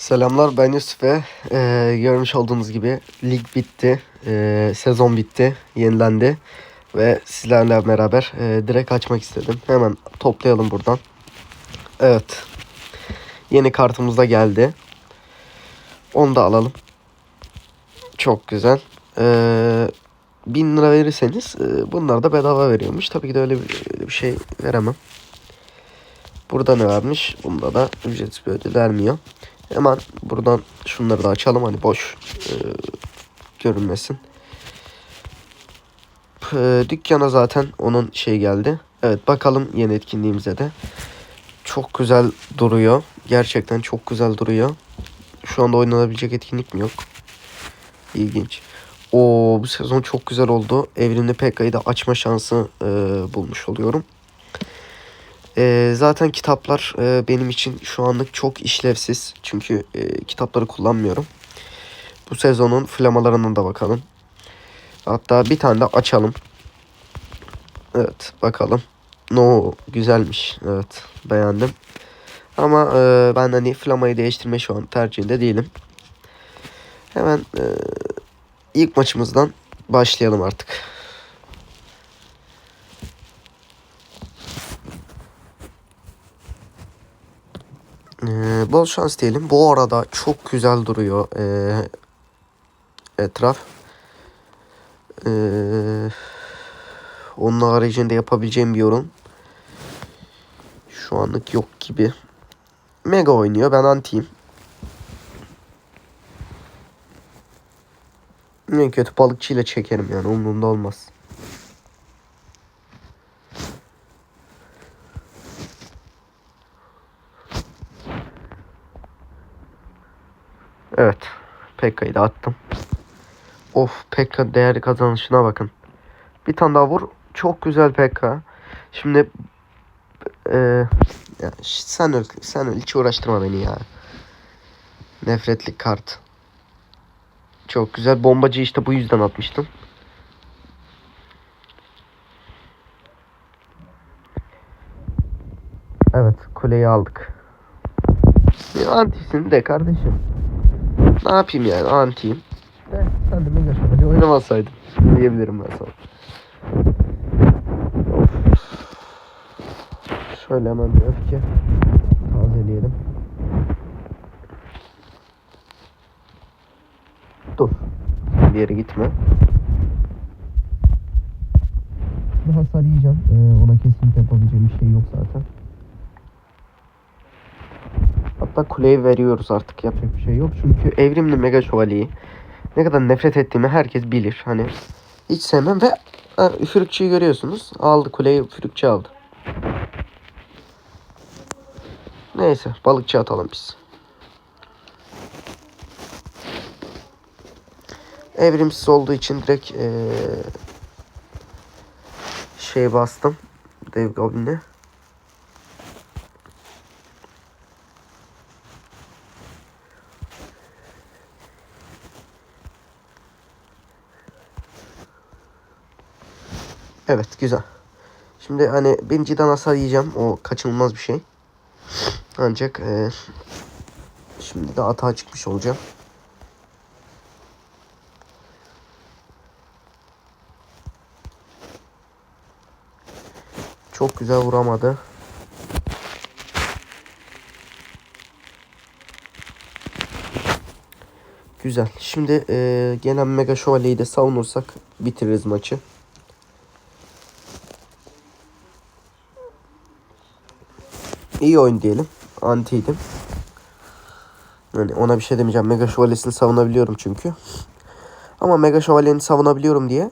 Selamlar ben Yusuf ve e, görmüş olduğunuz gibi lig bitti. E, sezon bitti. Yenilendi. Ve sizlerle beraber e, direkt açmak istedim. Hemen toplayalım buradan. Evet. Yeni kartımız da geldi. Onu da alalım. Çok güzel. E, 1000 lira verirseniz e, bunlar da bedava veriyormuş. Tabii ki de öyle bir, öyle bir şey veremem. Burada ne varmış? Bunda da ücretsiz bir ödül vermiyor. Hemen buradan şunları da açalım hani boş e, görünmesin. P- dükkana zaten onun şey geldi. Evet bakalım yeni etkinliğimize de. Çok güzel duruyor. Gerçekten çok güzel duruyor. Şu anda oynanabilecek etkinlik mi yok? İlginç. O bu sezon çok güzel oldu. Evrimli PK'yı da açma şansı e, bulmuş oluyorum. Ee, zaten kitaplar e, benim için şu anlık çok işlevsiz. Çünkü e, kitapları kullanmıyorum. Bu sezonun flamalarına da bakalım. Hatta bir tane de açalım. Evet bakalım. No güzelmiş. Evet beğendim. Ama e, ben hani flamayı değiştirme şu an tercihinde değilim. Hemen e, ilk maçımızdan başlayalım artık. Ee, bol şans diyelim. Bu arada çok güzel duruyor ee, etraf. Ee, onun haricinde yapabileceğim bir yorum şu anlık yok gibi. Mega oynuyor. Ben antiyim. En kötü balıkçıyla çekerim yani umurumda olmaz. Evet. Pekka'yı da attım. Of Pekka değerli kazanışına bakın. Bir tane daha vur. Çok güzel Pekka. Şimdi e, ya, sen öl, sen öl. Hiç uğraştırma beni ya. Nefretlik kart. Çok güzel. Bombacı işte bu yüzden atmıştım. Evet kuleyi aldık. Bir antisin de kardeşim. Ne yapayım yani antiyim. De, sen de mega şöyle oynamasaydın diyebilirim ben sana. Şöyle hemen bir öfke tazeleyelim. Dur. Bir yere gitme. Bir hasar yiyeceğim. Ee, ona kesinlikle yapabileceğim bir şey yok zaten. Hatta kuleyi veriyoruz artık yapacak bir şey yok. Çünkü evrimli mega şövalyeyi ne kadar nefret ettiğimi herkes bilir. Hani hiç sevmem ve ha, üfürükçüyü görüyorsunuz. Aldı kuleyi üfürükçü aldı. Neyse balıkçı atalım biz. Evrimsiz olduğu için direkt ee, şey bastım. Dev Goblin'e. Evet güzel. Şimdi hani birinciden hasar yiyeceğim. O kaçınılmaz bir şey. Ancak e, şimdi de atağa çıkmış olacağım. Çok güzel vuramadı. Güzel. Şimdi e, gelen Mega Şövalyeyi de savunursak bitiririz maçı. İyi oyun diyelim. Antiydim. Yani ona bir şey demeyeceğim. Mega Şövalyesini savunabiliyorum çünkü. Ama Mega Şövalye'ni savunabiliyorum diye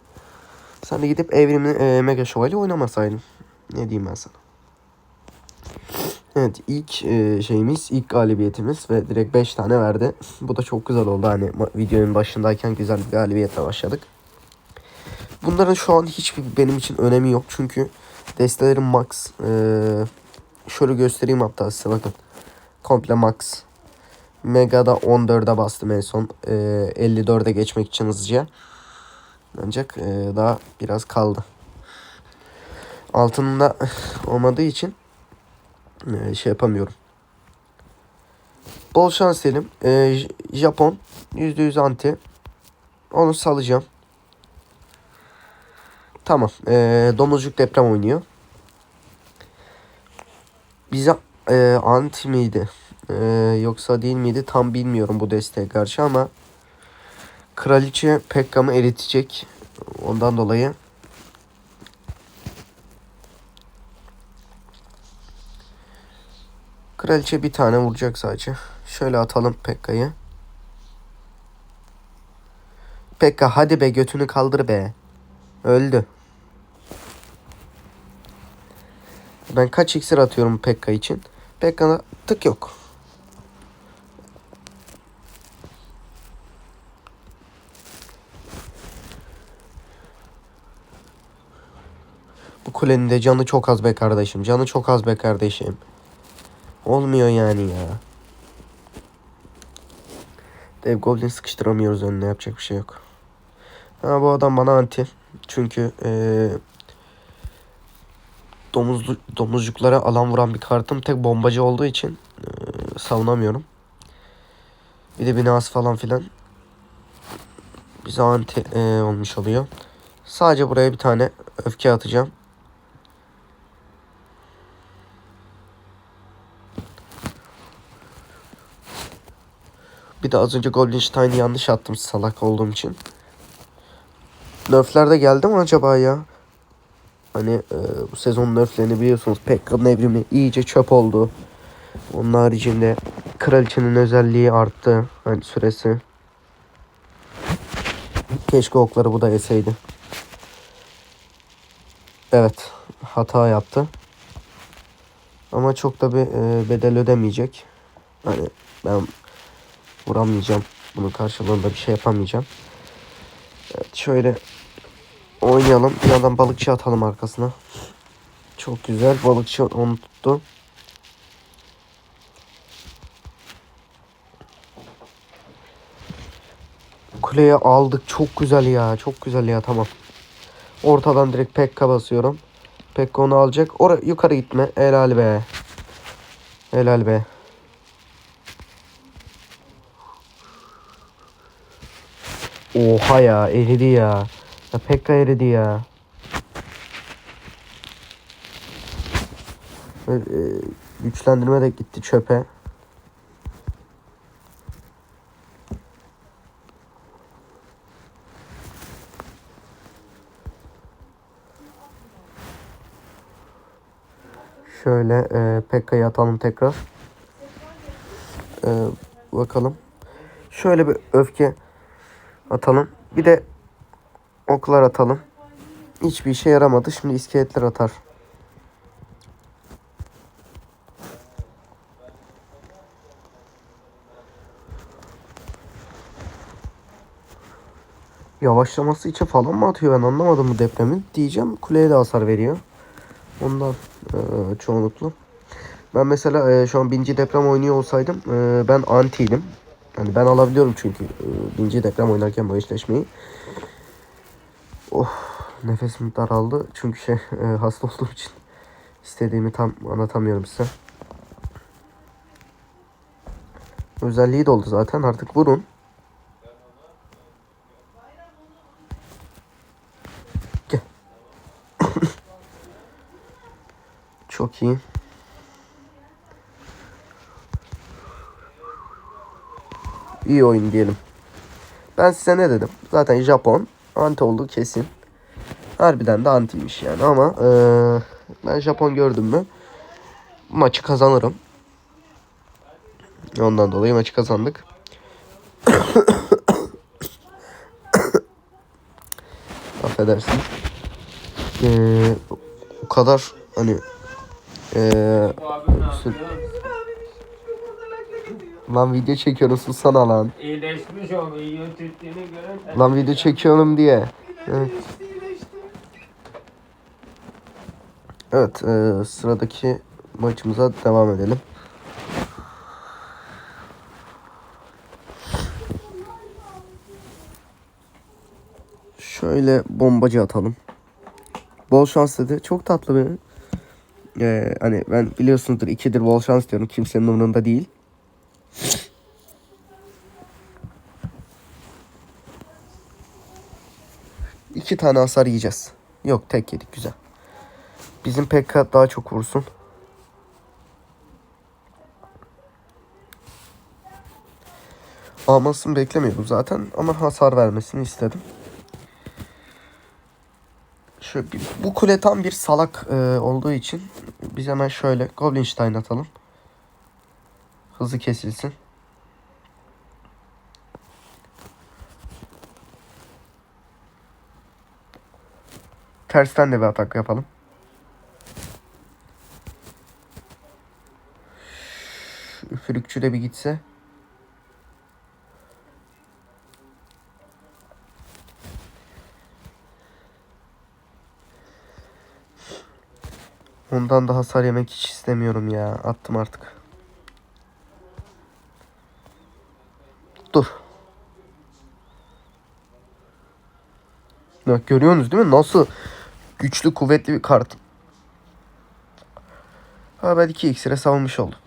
sen de gidip evrimli e, Mega Şövalye oynamasaydın. Ne diyeyim ben sana. Evet ilk e, şeyimiz, ilk galibiyetimiz ve direkt 5 tane verdi. Bu da çok güzel oldu. Hani videonun başındayken güzel bir galibiyetle başladık. Bunların şu an hiçbir benim için önemi yok. Çünkü destelerim max. Ee, şöyle göstereyim hatta size bakın. Komple max. Mega'da 14'e bastım en son. Ee, 54'e geçmek için hızlıca. Ancak ee, daha biraz kaldı. Altında olmadığı için ee, şey yapamıyorum. Bol şans diyelim. J- Japon. %100 anti. Onu salacağım. Tamam. Ee, domuzcuk deprem oynuyor. Bize ee, anti miydi? Ee, yoksa değil miydi? Tam bilmiyorum bu desteğe karşı ama Kraliçe Pekka'mı eritecek. Ondan dolayı Kraliçe bir tane vuracak sadece. Şöyle atalım Pekka'yı. Pekka hadi be götünü kaldır be. Öldü. Ben kaç iksir atıyorum Pekka için? Pekka'da tık yok. Bu kulenin de canı çok az be kardeşim. Canı çok az be kardeşim. Olmuyor yani ya. Dev Goblin sıkıştıramıyoruz önüne yapacak bir şey yok. Ha bu adam bana anti. Çünkü eee domuzlu, domuzcuklara alan vuran bir kartım tek bombacı olduğu için eee, savunamıyorum. Bir de binası falan filan bize anti eee, olmuş oluyor. Sadece buraya bir tane öfke atacağım. Bir de az önce Goldenstein'i yanlış attım salak olduğum için. Nerf'ler de geldi mi acaba ya? Hani e, bu sezon nerflerini biliyorsunuz. Pekka'nın evrimi iyice çöp oldu. Onun haricinde kraliçenin özelliği arttı. Hani süresi. Keşke okları bu da yeseydi. Evet. Hata yaptı. Ama çok da bir e, bedel ödemeyecek. Hani ben vuramayacağım. Bunun karşılığında bir şey yapamayacağım. Evet şöyle oynayalım. Bir yandan balıkçı atalım arkasına. Çok güzel. Balıkçı onu tuttu. Kuleye aldık. Çok güzel ya. Çok güzel ya. Tamam. Ortadan direkt Pekka basıyorum. Pekka onu alacak. Oraya yukarı gitme. Helal be. Helal be. Oha ya eridi ya. Ya Pekka eridi ya. Ee, güçlendirme de gitti çöpe. Şöyle e, Pekka'yı atalım tekrar. E, bakalım. Şöyle bir öfke atalım. Bir de oklar atalım. Hiçbir işe yaramadı. Şimdi iskeletler atar. Yavaşlaması için falan mı atıyor ben anlamadım bu depremin. Diyeceğim kuleye de hasar veriyor. Ondan eee çoğunluklu. Ben mesela eee, şu an binci deprem oynuyor olsaydım eee, ben antiydim. Yani ben alabiliyorum çünkü eee, binci deprem oynarken bu eşleşmeyi. Oh nefesim daraldı çünkü şey eee, hasta olduğum için istediğimi tam anlatamıyorum size. Özelliği de oldu zaten artık vurun. Gel. Çok iyi. İyi oyun diyelim. Ben size ne dedim? Zaten Japon anti olduğu kesin. Harbiden de antiymiş yani ama eee, ben Japon gördüm mü maçı kazanırım. Ondan dolayı maçı kazandık. Affedersin. Eee o kadar hani eee lan video çekiyorum susana lan. İyileşmiş o iyi Türkçeni görün. Lan video çekiyorum diye. Evet. Evet, eee, sıradaki maçımıza devam edelim. Şöyle bombacı atalım. Bol şans dedi. Çok tatlı bir. Ee, hani ben biliyorsunuzdur ikidir bol şans diyorum. Kimsenin umurunda değil. Tane hasar yiyeceğiz. Yok tek yedik güzel. Bizim Pekka daha çok vursun. Almasını beklemiyordum zaten ama hasar vermesini istedim. Şöyle bir- bu kule tam bir salak e, olduğu için biz hemen şöyle Goblinstein atalım. Hızı kesilsin. Tersten de bir atak yapalım. Üfürükçü de bir gitse. Ondan da hasar yemek hiç istemiyorum ya. Attım artık. Dur. Bak görüyorsunuz değil mi? Nasıl güçlü kuvvetli bir kart. Ha ben 2 iksire savunmuş oldum.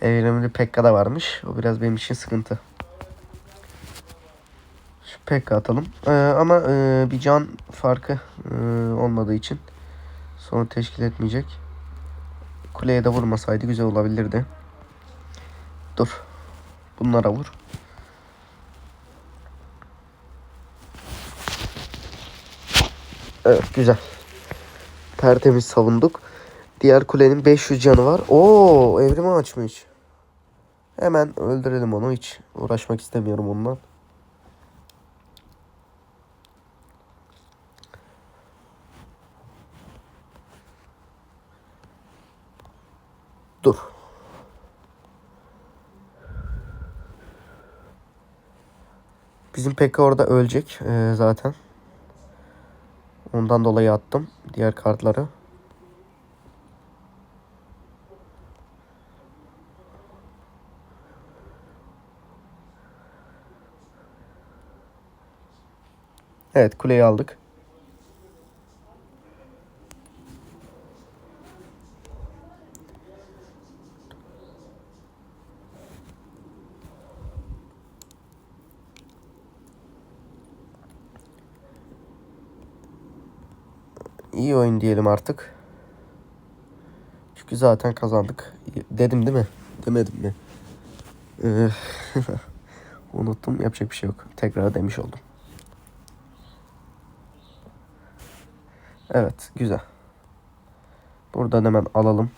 Evrimli Pekka da varmış. O biraz benim için sıkıntı. Şu Pekka atalım. Ee, ama e, bir can farkı e, olmadığı için sorun teşkil etmeyecek. Kuleye de vurmasaydı güzel olabilirdi. Dur. Bunlara vur. Evet güzel. Tertemiz savunduk. Diğer kulenin 500 canı var. Oo evrimi açmış. Hemen öldürelim onu. Hiç uğraşmak istemiyorum ondan. Dur. Bizim Pekka orada ölecek ee, zaten. Ondan dolayı attım diğer kartları. Evet kuleyi aldık. Diyelim artık. Çünkü zaten kazandık. Dedim değil mi? Demedim mi? Ee, unuttum. Yapacak bir şey yok. Tekrar demiş oldum. Evet. Güzel. Buradan hemen alalım.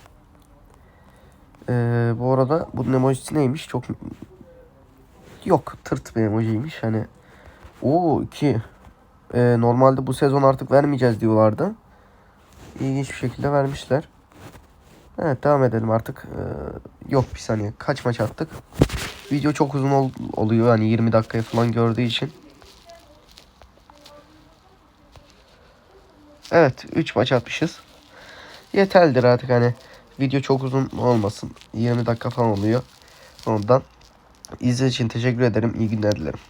Ee, bu arada bu emojisi neymiş? Çok yok tırt bir emojiymiş. Hani o iki Ee, normalde bu sezon artık vermeyeceğiz diyorlardı. İlginç bir şekilde vermişler. Evet devam edelim artık. Ee, yok bir saniye. Kaç maç attık? Video çok uzun ol- oluyor. Hani 20 dakikayı falan gördüğü için. Evet 3 maç atmışız. Yeterlidir artık hani. Video çok uzun olmasın. 20 dakika falan oluyor. Ondan. İzlediğiniz için teşekkür ederim. İyi günler dilerim.